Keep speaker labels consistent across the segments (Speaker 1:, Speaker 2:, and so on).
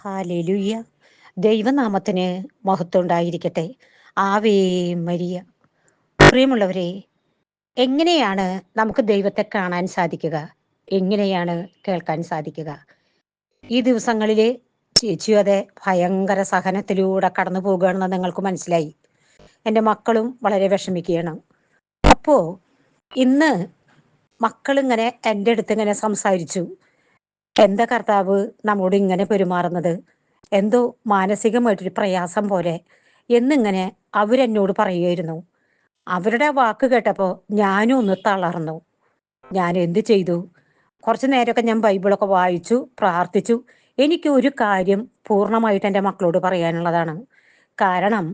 Speaker 1: Hallelujah ദൈവനാമത്തിന് മഹത്വം ഉണ്ടായിരിക്കട്ടെ ആവേ മരിയ. പ്രിയമുള്ളവരെ എങ്ങനെയാണ് നമുക്ക് ദൈവത്തെ കാണാൻ സാധിക്കുക? എങ്ങനെയാണ് കേൾക്കാൻ സാധിക്കുക? ഈ ദിവസങ്ങളിൽ ചേച്ചി അതെ ഭയങ്കര സഹനത്തിലൂടെ കടന്നു പോകുകയാണെന്ന് നിങ്ങൾക്ക് മനസ്സിലായി. എന്റെ മക്കളും വളരെ വിഷമിക്കുകയാണ്. അപ്പോ ഇന്ന് മക്കളിങ്ങനെ എന്റെ അടുത്ത് ഇങ്ങനെ സംസാരിച്ചു. എന്താ കർത്താവ് നമ്മോട് ഇങ്ങനെ പെരുമാറുന്നത്? എന്തോ മാനസികമായിട്ടൊരു പ്രയാസം പോലെ എന്നിങ്ങനെ അവരെന്നോട് പറയുമായിരുന്നു അവരുടെ വാക്ക് കേട്ടപ്പോൾ ഞാനും ഒന്ന് തളർന്നു. ഞാൻ എന്ത് ചെയ്തു? കുറച്ച് നേരമൊക്കെ ഞാൻ ബൈബിളൊക്കെ വായിച്ചു പ്രാർത്ഥിച്ചു. എനിക്ക് ഒരു കാര്യം പൂർണമായിട്ട് എന്റെ മക്കളോട് പറയാനുള്ളതാണ്. കാരണം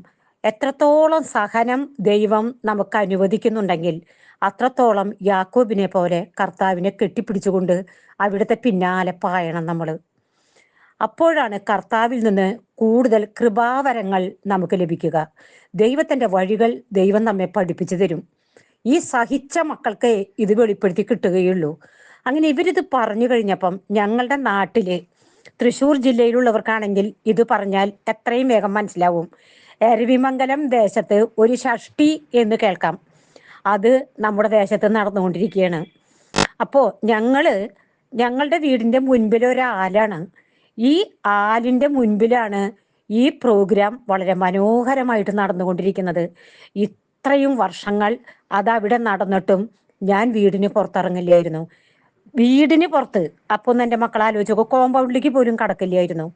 Speaker 1: എത്രത്തോളം സഹനം ദൈവം നമുക്ക് അനുവദിക്കുന്നുണ്ടെങ്കിൽ അത്രത്തോളം യാക്കോബിനെ പോലെ കർത്താവിനെ കെട്ടിപ്പിടിച്ചുകൊണ്ട് അവിടുത്തെ പിന്നാലെ പായണം നമ്മൾ അപ്പോഴാണ് കർത്താവിൽ നിന്ന് കൂടുതൽ കൃപാവരങ്ങൾ നമുക്ക് ലഭിക്കുക. ദൈവത്തിന്റെ വഴികൾ ദൈവം നമ്മെ പഠിപ്പിച്ചു തരും. ഈ സഹിച്ച മക്കൾക്ക് ഇത് വെളിപ്പെടുത്തി കിട്ടുകയുള്ളൂ. അങ്ങനെ ഇവരിത് പറഞ്ഞു കഴിഞ്ഞപ്പം ഞങ്ങളുടെ നാട്ടിൽ തൃശ്ശൂർ ജില്ലയിലുള്ളവർക്കാണെങ്കിൽ ഇത് പറഞ്ഞാൽ എത്രയും വേഗം മനസ്സിലാവും. അരുവിമംഗലം ദേശത്ത് ഒരു ഷഷ്ടി എന്ന് കേൾക്കാം. അത് നമ്മുടെ ദേശത്ത് നടന്നുകൊണ്ടിരിക്കുകയാണ്. അപ്പോ ഞങ്ങൾ ഞങ്ങളുടെ വീടിന്റെ മുൻപിൽ ഒരാലാണ്. ഈ ആലിന്റെ മുൻപിലാണ് ഈ പ്രോഗ്രാം വളരെ മനോഹരമായിട്ട് നടന്നുകൊണ്ടിരിക്കുന്നത്. ഇത്രയും വർഷങ്ങൾ അതവിടെ നടന്നിട്ടും ഞാൻ വീടിന് പുറത്തിറങ്ങില്ലായിരുന്നു വീടിന് പുറത്ത് അപ്പൊ ഒന്ന് എന്റെ മക്കൾ ആലോചിച്ചോ കോമ്പൗണ്ടിലേക്ക് പോലും കടക്കില്ലായിരുന്നു.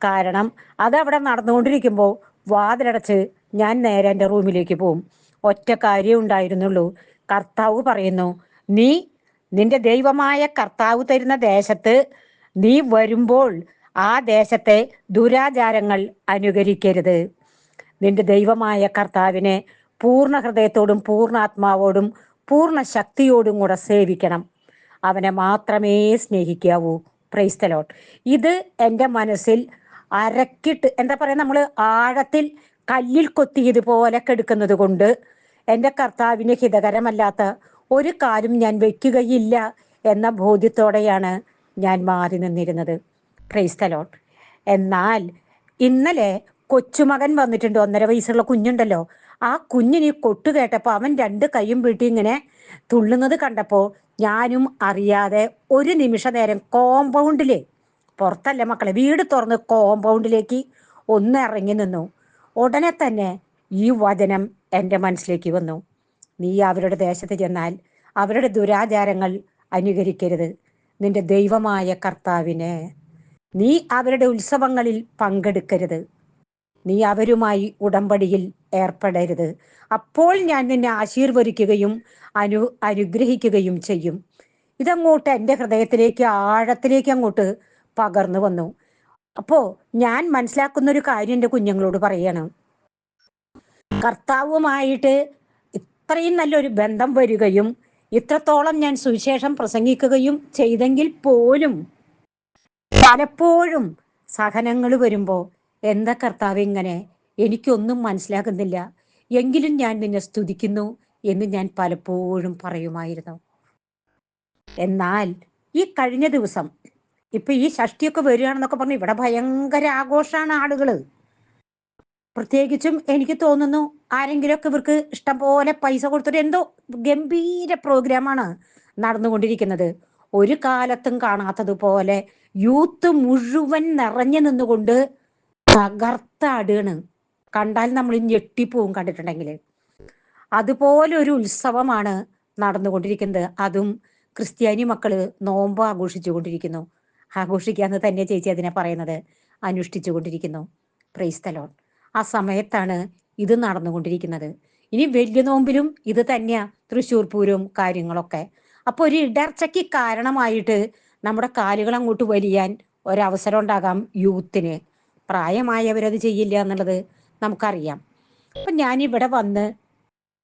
Speaker 1: കാരണം അതവിടെ നടന്നുകൊണ്ടിരിക്കുമ്പോൾ വാതിലടച്ച് ഞാൻ നേരെ എന്റെ റൂമിലേക്ക് പോകും ഒറ്റ കാര്യം ഉണ്ടായിരുന്നുള്ളൂ. കർത്താവ് പറയുന്നു നീ നിന്റെ ദൈവമായ കർത്താവ് തരുന്ന ദേശത്ത് നീ വരുമ്പോൾ ആ ദേശത്തെ ദുരാചാരങ്ങൾ അനുകരിക്കരുത്. നിന്റെ ദൈവമായ കർത്താവിനെ പൂർണ ഹൃദയത്തോടും പൂർണ ആത്മാവോടും പൂർണ ശക്തിയോടും കൂടെ സേവിക്കണം. അവനെ മാത്രമേ സ്നേഹിക്കാവൂ. പ്രൈസ്തലോട്ട് ഇത് എന്റെ മനസ്സിൽ അരക്കിട്ട് എന്താ പറയാ നമ്മൾ ആഴത്തിൽ കല്ലിൽ കൊത്തിയതുപോലെ കെടുക്കുന്നത് കൊണ്ട് എന്റെ കർത്താവിന് ഹിതകരമല്ലാത്ത ഒരു കാര്യം ഞാൻ വെക്കുകയില്ല എന്ന ബോധ്യത്തോടെയാണ് ഞാൻ മാറി നിന്നിരുന്നത്. ക്രൈസ്തലോൺ എന്നാൽ ഇന്നലെ കൊച്ചുമകൻ വന്നിട്ടുണ്ട്. ഒന്നര വയസ്സുള്ള കുഞ്ഞുണ്ടല്ലോ. ആ കുഞ്ഞിന് കൊട്ടു കേട്ടപ്പോൾ അവൻ രണ്ട് കൈയും വീട്ടി ഇങ്ങനെ തുള്ളുന്നത് കണ്ടപ്പോൾ ഞാനും അറിയാതെ ഒരു നിമിഷ നേരം കോമ്പൗണ്ടിലെ പുറത്തല്ല മക്കളെ വീട് തുറന്ന് കോമ്പൗണ്ടിലേക്ക് ഒന്ന് ഇറങ്ങി നിന്നു. ഉടനെ തന്നെ ഈ വചനം എന്റെ മനസ്സിലേക്ക് വന്നു. നീ അവരുടെ ദേശത്ത് ചെന്നാൽ അവരുടെ ദുരാചാരങ്ങൾ അനുകരിക്കരുത്. നിന്റെ ദൈവമായ കർത്താവിനെ നീ അവരുടെ ഉത്സവങ്ങളിൽ പങ്കെടുക്കരുത്. നീ അവരുമായി ഉടമ്പടിയിൽ ഏർപ്പെടരുത്. അപ്പോൾ ഞാൻ നിന്നെ ആശീർവദിക്കുകയും അനു അനുഗ്രഹിക്കുകയും ചെയ്യും. ഇതങ്ങോട്ട് എന്റെ ഹൃദയത്തിലേക്ക് ആഴത്തിലേക്ക് അങ്ങോട്ട് പകർന്നു വന്നു. അപ്പോ ഞാൻ മനസ്സിലാക്കുന്ന ഒരു കാര്യം എന്റെ കുഞ്ഞുങ്ങളോട് പറയണം. കർത്താവുമായിട്ട് ഇത്രയും നല്ലൊരു ബന്ധം വരികയും ഇത്രത്തോളം ഞാൻ സുവിശേഷം പ്രസംഗിക്കുകയും ചെയ്തെങ്കിൽ പോലും പലപ്പോഴും സഹനങ്ങൾ വരുമ്പോൾ എന്താ കർത്താവ് ഇങ്ങനെ? എനിക്കൊന്നും മനസ്സിലാകുന്നില്ല. എങ്കിലും ഞാൻ നിന്നെ സ്തുതിക്കുന്നു എന്ന് ഞാൻ പലപ്പോഴും പറയുമായിരുന്നു. എന്നാൽ ഈ കഴിഞ്ഞ ദിവസം ഇപ്പൊ ഈ ഷഷ്ടിയൊക്കെ വരികയാണെന്നൊക്കെ പറഞ്ഞു ഇവിടെ ഭയങ്കര ആഘോഷമാണ് ആളുകൾ. പ്രത്യേകിച്ചും എനിക്ക് തോന്നുന്നു ആരെങ്കിലുമൊക്കെ ഇവർക്ക് ഇഷ്ടം പോലെ പൈസ കൊടുത്തിട്ട് എന്തോ ഗംഭീര പ്രോഗ്രാമാണ് നടന്നുകൊണ്ടിരിക്കുന്നത്. ഒരു കാലത്തും കാണാത്തതുപോലെ യൂത്ത് മുഴുവൻ നിറഞ്ഞു നിന്നുകൊണ്ട് തകർത്താടുകയാണ് കണ്ടാൽ നമ്മൾ ഞെട്ടിപ്പോവും കണ്ടിട്ടുണ്ടെങ്കിൽ അതുപോലെ ഒരു ഉത്സവമാണ് നടന്നുകൊണ്ടിരിക്കുന്നത്. അതും ക്രിസ്ത്യാനി മക്കൾ നോമ്പ് ആഘോഷിച്ചു കൊണ്ടിരിക്കുന്നു ആഘോഷിക്കാന്ന് തന്നെ ചേച്ചി അതിനെ പറയുന്നത്. അനുഷ്ഠിച്ചു കൊണ്ടിരിക്കുന്നു പ്രൈസ്തലോൺ ആ സമയത്താണ് ഇത് നടന്നുകൊണ്ടിരിക്കുന്നത്. ഇനി വലിയ നോമ്പിലും ഇത് തന്നെയാ തൃശ്ശൂർ പൂരവും കാര്യങ്ങളൊക്കെ. അപ്പൊ ഒരു ഇടർച്ചയ്ക്ക് കാരണമായിട്ട് നമ്മുടെ കാലുകൾ അങ്ങോട്ട് വലിയാൻ ഒരവസരം ഉണ്ടാകാം യൂത്തിന്. പ്രായമായവരത് ചെയ്യില്ല എന്നുള്ളത് നമുക്കറിയാം. അപ്പൊ ഞാൻ ഇവിടെ വന്ന്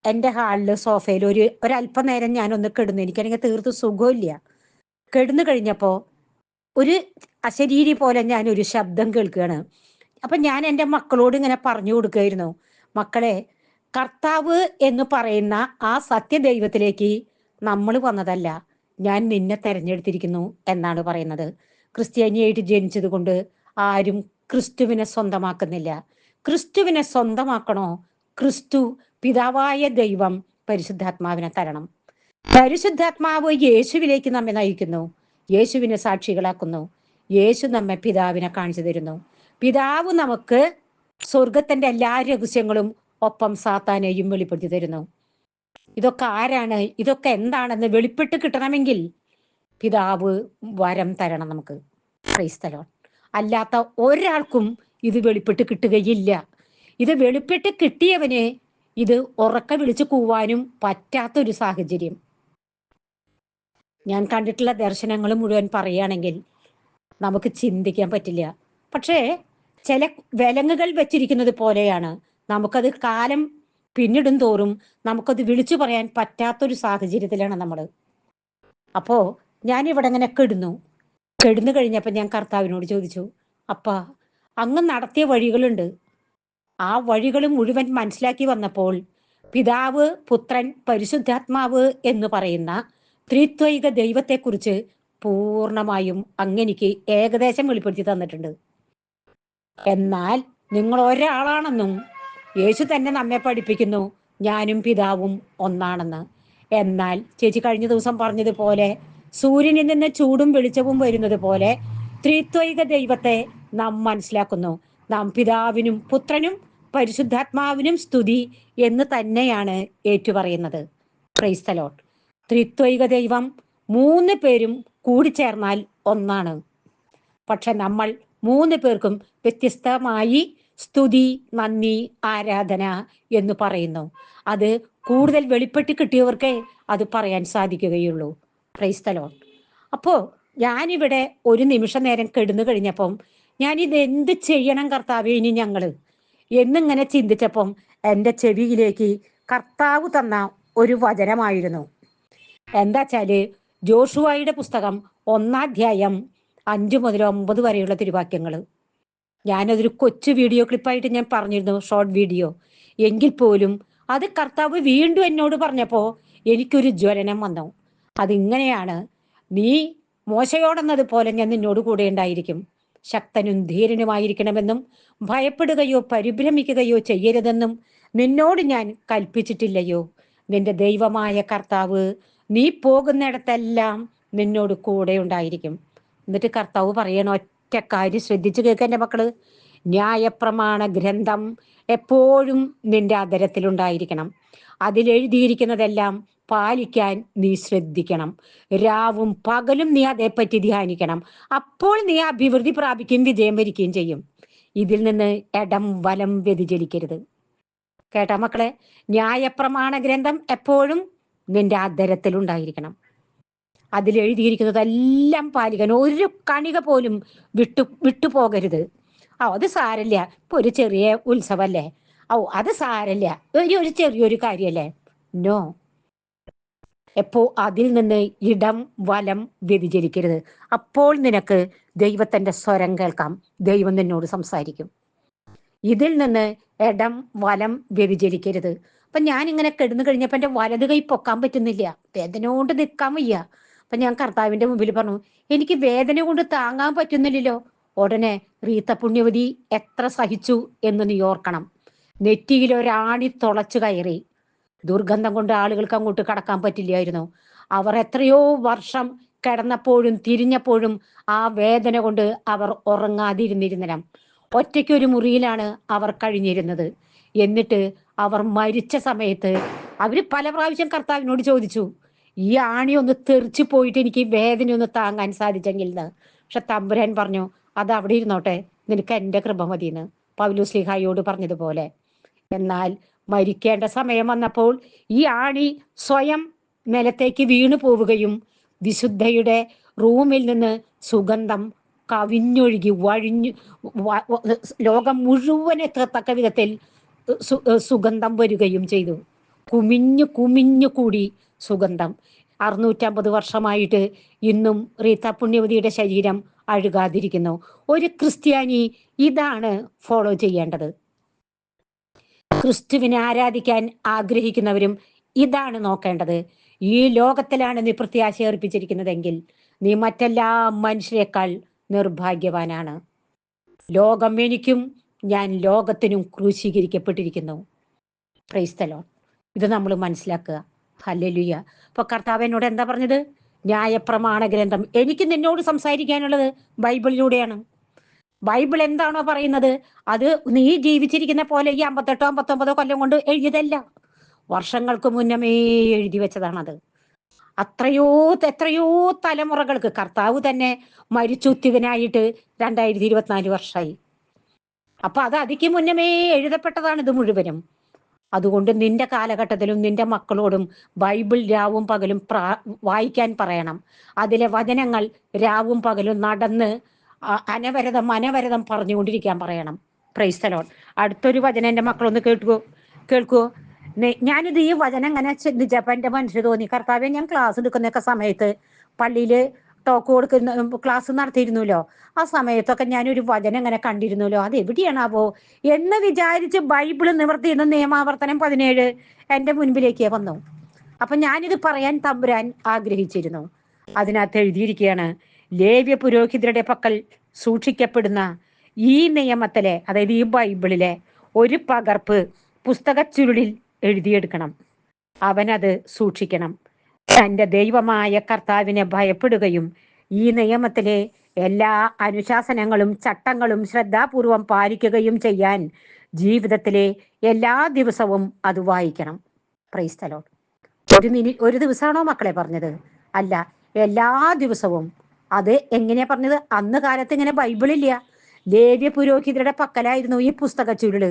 Speaker 1: എന്റെ ഹാളിൽ സോഫയിൽ ഒരു ഒരല്പനേരം ഞാനൊന്ന് കിടന്നു. എനിക്കാണെങ്കിൽ തീർത്ത് സുഖമില്ല. കിടന്നു കഴിഞ്ഞപ്പോൾ ഒരു അശരീരി പോലെ ഞാൻ ഒരു ശബ്ദം കേൾക്കുകയാണ്. അപ്പൊ ഞാൻ എന്റെ മക്കളോട് ഇങ്ങനെ പറഞ്ഞു കൊടുക്കുമായിരുന്നു മക്കളെ കർത്താവ് എന്ന് പറയുന്ന ആ സത്യദൈവത്തിലേക്ക് നമ്മൾ വന്നതല്ല. ഞാൻ നിന്നെ തെരഞ്ഞെടുത്തിരിക്കുന്നു എന്നാണ് പറയുന്നത്. ക്രിസ്ത്യാനിയായിട്ട് ജനിച്ചത് കൊണ്ട് ആരും ക്രിസ്തുവിനെ സ്വന്തമാക്കുന്നില്ല. ക്രിസ്തുവിനെ സ്വന്തമാക്കണോ? ക്രിസ്തു പിതാവായ ദൈവം പരിശുദ്ധാത്മാവിനെ തരണം. പരിശുദ്ധാത്മാവ് യേശുവിലേക്ക് നമ്മെ നയിക്കുന്നു. യേശുവിനെ സാക്ഷികളാക്കുന്നു. യേശു നമ്മെ പിതാവിനെ കാണിച്ചു തരുന്നു. പിതാവ് നമുക്ക് സ്വർഗത്തിന്റെ എല്ലാ രഹസ്യങ്ങളും ഒപ്പം സാത്താനെയും വെളിപ്പെടുത്തി തരുന്നു. ഇതൊക്കെ ആരാണ്? ഇതൊക്കെ എന്താണെന്ന് വെളിപ്പെട്ട് കിട്ടണമെങ്കിൽ പിതാവ് വരം തരണം നമുക്ക്. ക്രൈസ്തലോൺ അല്ലാത്ത ഒരാൾക്കും ഇത് വെളിപ്പെട്ട് കിട്ടുകയില്ല. ഇത് വെളിപ്പെട്ട് കിട്ടിയവന് ഇത് ഉറക്ക വിളിച്ചു കൂവാനും പറ്റാത്ത ഒരു സാഹചര്യം. ഞാൻ കണ്ടിട്ടുള്ള ദർശനങ്ങൾ മുഴുവൻ പറയുകയാണെങ്കിൽ നമുക്ക് ചിന്തിക്കാൻ പറ്റില്ല. പക്ഷേ ചില വിലങ്ങുകൾ വെച്ചിരിക്കുന്നത് പോലെയാണ്. നമുക്കത് കാലം പിന്നിടും തോറും നമുക്കത് വിളിച്ചു പറയാൻ പറ്റാത്തൊരു സാഹചര്യത്തിലാണ് നമ്മൾ അപ്പോ ഞാൻ ഇവിടെ അങ്ങനെ കെടുന്നു. കെടുന്നു കഴിഞ്ഞപ്പോൾ ഞാൻ കർത്താവിനോട് ചോദിച്ചു അപ്പ അങ്ങ് നടത്തിയ വഴികളുണ്ട്. ആ വഴികൾ മുഴുവൻ മനസ്സിലാക്കി വന്നപ്പോൾ പിതാവ് പുത്രൻ പരിശുദ്ധാത്മാവ് എന്ന് പറയുന്ന ത്രിത്വൈക ദൈവത്തെക്കുറിച്ച് പൂർണമായും അങ്ങെനിക്ക് ഏകദേശം വെളിപ്പെടുത്തി തന്നിട്ടുണ്ട്. എന്നാൽ നിങ്ങൾ ഒരാളാണെന്നും യേശു തന്നെ നമ്മെ പഠിപ്പിക്കുന്നു. ഞാനും പിതാവും ഒന്നാണെന്ന്. എന്നാൽ ചേച്ചി കഴിഞ്ഞ ദിവസം പറഞ്ഞതുപോലെ സൂര്യനിൽ നിന്ന് ചൂടും വെളിച്ചവും വരുന്നത് പോലെ ത്രിത്വൈക ദൈവത്തെ നാം മനസ്സിലാക്കുന്നു. നാം പിതാവിനും പുത്രനും പരിശുദ്ധാത്മാവിനും സ്തുതി എന്ന് തന്നെയാണ് ഏറ്റുപറയുന്നത്. ക്രൈസ്തലോട്ട് ത്രിത്വൈക ദൈവം മൂന്ന് പേരും കൂടിച്ചേർന്നാൽ ഒന്നാണ്. പക്ഷെ നമ്മൾ മൂന്ന് പേർക്കും വ്യത്യസ്തമായി സ്തുതി നന്ദി ആരാധന എന്ന് പറയുന്നു. അത് കൂടുതൽ വെളിപ്പെട്ട് കിട്ടിയവർക്കേ അത് പറയാൻ സാധിക്കുകയുള്ളൂ. ക്രൈസ്തലോ അപ്പോ ഞാനിവിടെ ഒരു നിമിഷ നേരം കെടുന്നു കഴിഞ്ഞപ്പം ഞാൻ ഇത് എന്ത് ചെയ്യണം കർത്താവ് ഇനി ഞങ്ങൾ? എന്നിങ്ങനെ ചിന്തിച്ചപ്പം എന്റെ ചെവിയിലേക്ക് കർത്താവ് തന്ന ഒരു വചനമായിരുന്നു. എന്താച്ചാൽ ജോഷുവായുടെ പുസ്തകം ഒന്നാധ്യായം അഞ്ചു മുതൽ ഒമ്പത് വരെയുള്ള തിരുവാക്യങ്ങൾ ഞാനതൊരു കൊച്ചു വീഡിയോ ക്ലിപ്പായിട്ട് ഞാൻ പറഞ്ഞിരുന്നു ഷോർട്ട് വീഡിയോ. എങ്കിൽ പോലും അത് കർത്താവ് വീണ്ടും എന്നോട് പറഞ്ഞപ്പോൾ എനിക്കൊരു ജ്വലനം വന്നു. അതിങ്ങനെയാണ് നീ മോശയോടെന്നതുപോലെ ഞാൻ നിന്നോട് കൂടെ ഉണ്ടായിരിക്കും. ശക്തനും ധീരനുമായിരിക്കണമെന്നും ഭയപ്പെടുകയോ പരിഭ്രമിക്കുകയോ ചെയ്യരുതെന്നും നിന്നോട് ഞാൻ കൽപ്പിച്ചിട്ടില്ലയോ. നിന്റെ ദൈവമായ കർത്താവ് നീ പോകുന്നിടത്തെല്ലാം നിന്നോട് കൂടെ ഉണ്ടായിരിക്കും. എന്നിട്ട് കർത്താവ് പറയണ ഒറ്റ കാര്യം ശ്രദ്ധിച്ചു കേൾക്കുക എന്റെ മക്കൾ. ന്യായപ്രമാണ ഗ്രന്ഥം എപ്പോഴും നിന്റെ അതിരത്തിലുണ്ടായിരിക്കണം അതിലെഴുതിയിരിക്കുന്നതെല്ലാം പാലിക്കാൻ നീ ശ്രദ്ധിക്കണം. രാവും പകലും നീ അതേപ്പറ്റി ധ്യാനിക്കണം. അപ്പോൾ നീ അഭിവൃദ്ധി പ്രാപിക്കുകയും വിജയം വരിക്കുകയും ചെയ്യും. ഇതിൽ നിന്ന് ഇടം വലം വ്യതിചലിക്കരുത്. കേട്ട മക്കളെ ന്യായപ്രമാണ ഗ്രന്ഥം എപ്പോഴും നിന്റെ അതിരത്തിലുണ്ടായിരിക്കണം അതിൽ എഴുതിയിരിക്കുന്നതെല്ലാം പാലിക്കണം ഒരു കണിക പോലും വിട്ടു വിട്ടുപോകരുത് ഓ അത് സാരല്ല ഇപ്പൊ ഒരു ചെറിയ ഉത്സവല്ലേ? ഓ അത് സാരല്ല ഒരു ഒരു ചെറിയൊരു കാര്യല്ലേ? നോ. എപ്പോ അതിൽ നിന്ന് ഇടം വലം വ്യതിചരിക്കരുത് അപ്പോൾ നിനക്ക് ദൈവത്തിന്റെ സ്വരം കേൾക്കാം. ദൈവം നിന്നോട് സംസാരിക്കും. ഇതിൽ നിന്ന് ഇടം വലം വ്യതിചരിക്കരുത് അപ്പൊ ഞാൻ ഇങ്ങനെ കിടന്നു കഴിഞ്ഞപ്പോ എന്റെ വലത് കൈ പൊക്കാൻ പറ്റുന്നില്ല. വേദന കൊണ്ട് നിൽക്കാൻ വയ്യ. അപ്പൊ ഞാൻ കർത്താവിന്റെ മുമ്പിൽ പറഞ്ഞു എനിക്ക് വേദന കൊണ്ട് താങ്ങാൻ പറ്റുന്നില്ലല്ലോ. ഉടനെ റീത്ത പുണ്യവതി എത്ര സഹിച്ചു എന്ന് നീ ഓർക്കണം. നെറ്റിയിൽ ഒരാണി തുളച്ചു കയറി. ദുർഗന്ധം കൊണ്ട് ആളുകൾക്ക് അങ്ങോട്ട് കടക്കാൻ പറ്റില്ലായിരുന്നു. അവർ എത്രയോ വർഷം കിടന്നപ്പോഴും തിരിഞ്ഞപ്പോഴും ആ വേദന കൊണ്ട് അവർ ഉറങ്ങാതിരുന്നിരുന്നില്ല. ഒറ്റയ്ക്ക് ഒരു മുറിയിലാണ് അവർ കഴിഞ്ഞിരുന്നത്. എന്നിട്ട് അവർ മരിച്ച സമയത്ത് അവർ പല പ്രാവശ്യം കർത്താവിനോട് ചോദിച്ചു ഈ ആണി ഒന്ന് തെറിച്ചു പോയിട്ട് എനിക്ക് വേദന ഒന്ന് താങ്ങാൻ സാധിച്ചെങ്കിൽ എന്ന് പക്ഷെ തമ്പുരാൻ പറഞ്ഞു അത് അവിടെ ഇരുന്നോട്ടെ നിനക്ക് എന്റെ കൃപ മതിയെന്ന്. പൗലുസ്ലിഹായോട് പറഞ്ഞതുപോലെ. എന്നാൽ മരിക്കേണ്ട സമയം വന്നപ്പോൾ ഈ ആണി സ്വയം നിലത്തേക്ക് വീണു പോവുകയും വിശുദ്ധയുടെ റൂമിൽ നിന്ന് സുഗന്ധം കവിഞ്ഞൊഴുകി വഴിഞ്ഞു ലോകം മുഴുവൻ എത്തത്തക്ക വിധത്തിൽ സുഗന്ധം വരികയും ചെയ്തു. കുമിഞ്ഞു കുമിഞ്ഞു കൂടി സുഗന്ധം. അറുന്നൂറ്റമ്പത് വർഷമായിട്ട് ഇന്നും റീത്ത പുണ്യവതിയുടെ ശരീരം അഴുകാതിരിക്കുന്നു. ഒരു ക്രിസ്ത്യാനി ഇതാണ് ഫോളോ ചെയ്യേണ്ടത്. ക്രിസ്തുവിനെ ആരാധിക്കാൻ ആഗ്രഹിക്കുന്നവരും ഇതാണ് നോക്കേണ്ടത്. ഈ ലോകത്തിലാണ് നീ പ്രത്യാശ അർപ്പിച്ചിരിക്കുന്നതെങ്കിൽ നീ മറ്റെല്ലാ മനുഷ്യരെക്കാൾ നിർഭാഗ്യവാനാണ്. ലോകം എനിക്കും ഞാൻ ലോകത്തിനും ക്രൂശീകരിക്കപ്പെട്ടിരിക്കുന്നു. ക്രൈസ്തലോ ഇത് നമ്മൾ മനസ്സിലാക്കുക. ഹല്ലേലൂയ. അപ്പൊ കർത്താവ് എന്നോട് എന്താ പറഞ്ഞത്? ന്യായപ്രമാണ ഗ്രന്ഥം. എനിക്ക് നിന്നോട് സംസാരിക്കാനുള്ളത് ബൈബിളിലൂടെയാണ്. ബൈബിൾ എന്താണോ പറയുന്നത്? അത് നീ ജീവിച്ചിരിക്കുന്ന പോലെ ഈ അമ്പത്തെട്ടോ അമ്പത്തൊമ്പതോ കൊല്ലം കൊണ്ട് എഴുതിയതല്ല. വർഷങ്ങൾക്ക് മുന്നമേ എഴുതി വെച്ചതാണത്. അത്രയോ എത്രയോ തലമുറകൾക്ക് കർത്താവ് തന്നെ മരിച്ചുത്തിവനായിട്ട് രണ്ടായിരത്തി ഇരുപത്തിനാല് വർഷമായി അപ്പൊ അത് അതിക്ക് മുന്നമേ എഴുതപ്പെട്ടതാണ് ഇത് മുഴുവനും. അതുകൊണ്ട് നിന്റെ കാലഘട്ടത്തിലും നിന്റെ മക്കളോടും ബൈബിൾ രാവും പകലും പ്രാ വായിക്കാൻ പറയണം. അതിലെ വചനങ്ങൾ രാവും പകലും നടന്ന് അനവരതം അനവരതം പറഞ്ഞുകൊണ്ടിരിക്കാൻ പറയണം. പ്രൈസ്തലോൺ അടുത്തൊരു വചനം എന്റെ മക്കളൊന്ന് കേൾക്കൂ കേൾക്കൂ. ഞാനിത് ഈ വചനം ഇങ്ങനെ എന്റെ മനസ്സിൽ തോന്നി കർത്താവെ ഞാൻ ക്ലാസ് എടുക്കുന്നൊക്കെ സമയത്ത് പള്ളിയിൽ ടോക്ക് കൊടുക്കുന്ന ക്ലാസ് നടത്തിയിരുന്നല്ലോ ആ സമയത്തൊക്കെ ഞാനൊരു വചനം ഇങ്ങനെ കണ്ടിരുന്നല്ലോ അത് എവിടെയാണാവോ എന്ന് വിചാരിച്ച് ബൈബിൾ നിവർത്തി നിവർത്തിയിരുന്ന നിയമാവർത്തനം പതിനേഴ് എന്റെ മുൻപിലേക്ക് വന്നു. അപ്പൊ ഞാനിത് പറയാൻ തമ്പുരാൻ ആഗ്രഹിച്ചിരുന്നു. അതിനകത്ത് എഴുതിയിരിക്കുകയാണ് ലേവ്യ പുരോഹിതരുടെ പക്കൽ സൂക്ഷിക്കപ്പെടുന്ന ഈ നിയമത്തിലെ അതായത് ഈ ബൈബിളിലെ ഒരു പകർപ്പ് പുസ്തക ചുരുളിൽ എഴുതിയെടുക്കണം. അവനത് സൂക്ഷിക്കണം. തന്റെ ദൈവമായ കർത്താവിനെ ഭയപ്പെടുകയും ഈ നിയമത്തിലെ എല്ലാ അനുശാസനങ്ങളും ചട്ടങ്ങളും ശ്രദ്ധാപൂർവം പാലിക്കുകയും ചെയ്യാൻ ജീവിതത്തിലെ എല്ലാ ദിവസവും അത് വായിക്കണം. പ്രൈസ്തലോ ഒരു മിനി ഒരു ദിവസമാണോ മക്കളെ പറഞ്ഞത്? അല്ല എല്ലാ ദിവസവും. അത് എങ്ങനെയാ പറഞ്ഞത്? അന്ന് കാലത്ത് ഇങ്ങനെ ബൈബിളില്ല ലേവ്യ പുരോഹിതരുടെ പക്കലായിരുന്നു ഈ പുസ്തക ചുരുൾ.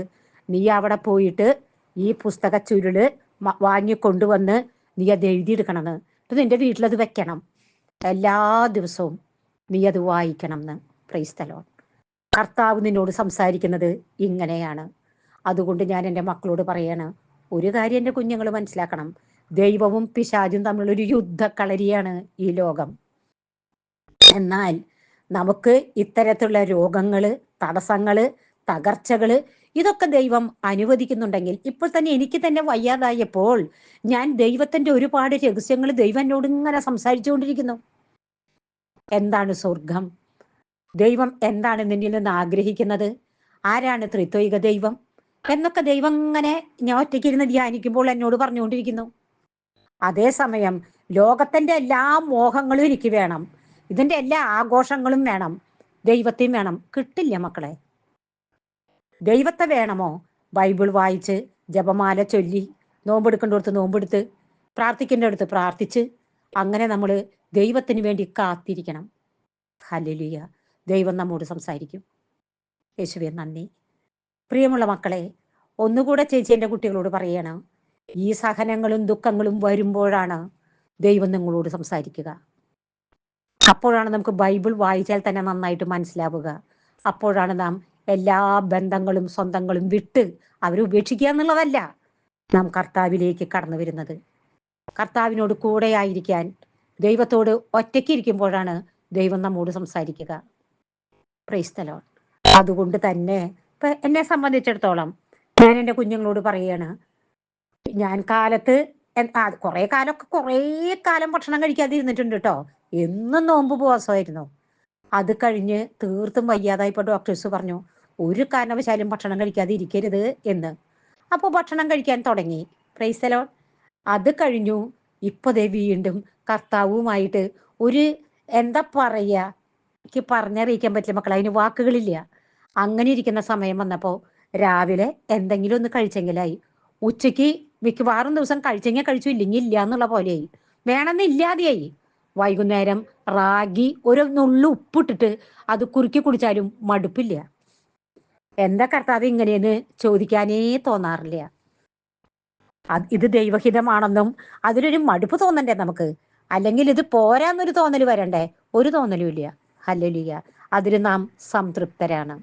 Speaker 1: നീ അവിടെ പോയിട്ട് ഈ പുസ്തക ചുരുൾ വാങ്ങിക്കൊണ്ടുവന്ന് നീ അത് എഴുതിയെടുക്കണമെന്ന്. എന്നിട്ട് നിന്റെ വീട്ടിലത് വെക്കണം. എല്ലാ ദിവസവും നീ അത് വായിക്കണം എന്ന് പ്രൈസ്തലോൺ കർത്താവ് നിന്നോട് സംസാരിക്കുന്നത് ഇങ്ങനെയാണ്. അതുകൊണ്ട് ഞാൻ എന്റെ മക്കളോട് പറയാണ് ഒരു കാര്യം എന്റെ കുഞ്ഞുങ്ങൾ മനസ്സിലാക്കണം. ദൈവവും പിശാചും തമ്മിലൊരു യുദ്ധക്കളരിയാണ് ഈ ലോകം. എന്നാൽ നമുക്ക് ഇത്തരത്തിലുള്ള രോഗങ്ങൾ തടസ്സങ്ങൾ തകർച്ചകൾ ഇതൊക്കെ ദൈവം അനുവദിക്കുന്നുണ്ടെങ്കിൽ ഇപ്പോൾ തന്നെ എനിക്ക് തന്നെ വയ്യാതായപ്പോൾ ഞാൻ ദൈവത്തിന്റെ ഒരുപാട് രഹസ്യങ്ങൾ ദൈവം എന്നോട് ഇങ്ങനെ സംസാരിച്ചുകൊണ്ടിരിക്കുന്നു. എന്താണ് സ്വർഗം? ദൈവം എന്താണ് നിന്നിൽ നിന്ന് ആഗ്രഹിക്കുന്നത്? ആരാണ് ത്രിത്വൈക ദൈവം? എന്നൊക്കെ ദൈവം ഇങ്ങനെ ഞാൻ ഒറ്റയ്ക്ക് ഇരുന്ന് ധ്യാനിക്കുമ്പോൾ എന്നോട് പറഞ്ഞുകൊണ്ടിരിക്കുന്നു. അതേസമയം ലോകത്തിന്റെ എല്ലാ മോഹങ്ങളും എനിക്ക് വേണം. ഇതിന്റെ എല്ലാ ആഘോഷങ്ങളും വേണം. ദൈവത്തെയും വേണം. കിട്ടില്ല മക്കളെ. ദൈവത്തെ വേണമോ? ബൈബിൾ വായിച്ച് ജപമാല ചൊല്ലി നോമ്പെടുക്കേണ്ടടുത്ത് നോമ്പെടുത്ത് പ്രാർത്ഥിക്കേണ്ട അടുത്ത് പ്രാർത്ഥിച്ച് അങ്ങനെ നമ്മൾ ദൈവത്തിന് വേണ്ടി കാത്തിരിക്കണം. ഹല്ലേലൂയ. ദൈവം നമ്മോട് സംസാരിക്കും. യേശുവെ നന്ദി. പ്രിയമുള്ള മക്കളെ ഒന്നുകൂടെ ചേച്ചി എന്റെ കുട്ടികളോട് പറയണം ഈ സഹനങ്ങളും ദുഃഖങ്ങളും വരുമ്പോഴാണ് ദൈവം നിങ്ങളോട് സംസാരിക്കുക. അപ്പോഴാണ് നമുക്ക് ബൈബിൾ വായിച്ചാൽ തന്നെ നന്നായിട്ട് മനസ്സിലാവുക. അപ്പോഴാണ് നാം എല്ലാ ബന്ധങ്ങളും സ്വന്തങ്ങളും വിട്ട് അവരെ ഉപേക്ഷിക്കുക എന്നുള്ളതല്ല നാം കർത്താവിലേക്ക് കടന്നു വരുന്നത്. കർത്താവിനോട് കൂടെയായിരിക്കാൻ ദൈവത്തോട് ഒറ്റയ്ക്ക് ഇരിക്കുമ്പോഴാണ് ദൈവം നമ്മോട് സംസാരിക്കുക. പ്രൈസ്തലോ അതുകൊണ്ട് തന്നെ ഇപ്പൊ എന്നെ സംബന്ധിച്ചിടത്തോളം ഞാൻ എന്റെ കുഞ്ഞുങ്ങളോട് പറയാണ് ഞാൻ കാലത്ത് കുറെ കാലമൊക്കെ കുറേ കാലം ഭക്ഷണം കഴിക്കാതെ ഇരുന്നിട്ടുണ്ട് കേട്ടോ എന്നും നോമ്പ് ഉപവാസമായിരുന്നു. അത് കഴിഞ്ഞ് തീർത്തും വയ്യാതായപ്പോൾ ഡോക്ടേഴ്സ് പറഞ്ഞു ഒരു കാരണവശാലും ഭക്ഷണം കഴിക്കാതെ ഇരിക്കരുത് എന്ന്. അപ്പോൾ ഭക്ഷണം കഴിക്കാൻ തുടങ്ങി. പ്രൈസലോൺ അത് കഴിഞ്ഞു. ദേ വീണ്ടും കർത്താവുമായിട്ട് ഒരു എന്താ പറയുക എനിക്ക് പറഞ്ഞറിയിക്കാൻ പറ്റില്ല മക്കളെ അതിന് വാക്കുകളില്ല. അങ്ങനെ ഇരിക്കുന്ന സമയം വന്നപ്പോൾ രാവിലെ എന്തെങ്കിലും ഒന്ന് കഴിച്ചെങ്കിലായി. ഉച്ചയ്ക്ക് മിക്കവാറും ദിവസം കഴിച്ചെങ്കിൽ കഴിച്ചു ഇല്ലെങ്കിൽ ഇല്ല എന്നുള്ള പോലെയായി. വേണമെന്നില്ലാതെയായി വൈകുന്നേരം റാഗി ഒരു നുള്ളു ഉപ്പിട്ടിട്ട് അത് കുറുക്കി കുടിച്ചാലും മടുപ്പില്ല. എന്താ കർത്താവ് ഇങ്ങനെയെന്ന് ചോദിക്കാനേ തോന്നാറില്ല. ഇത് ദൈവഹിതമാണെന്നും അതിലൊരു മടുപ്പ് തോന്നണ്ടേ നമുക്ക്? അല്ലെങ്കിൽ ഇത് പോരാന്നൊരു തോന്നൽ വരണ്ടേ? ഒരു തോന്നലും ഇല്ല. ഹല്ലേലൂയ. അതിൽ നാം സംതൃപ്തരാണ്.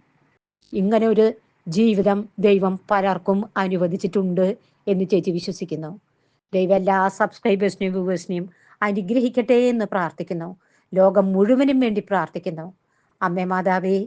Speaker 1: ഇങ്ങനെ ഒരു ജീവിതം ദൈവം പലർക്കും അനുവദിച്ചിട്ടുണ്ട് എന്ന് ചേച്ചി വിശ്വസിക്കുന്നു. ദൈവം എല്ലാ സബ്സ്ക്രൈബേഴ്സിനെയും വ്യൂവേഴ്സിനെയും അനുഗ്രഹിക്കട്ടെ എന്ന് പ്രാർത്ഥിക്കുന്നു. ലോകം മുഴുവനും വേണ്ടി പ്രാർത്ഥിക്കുന്നു. അമ്മേ മാതാവേ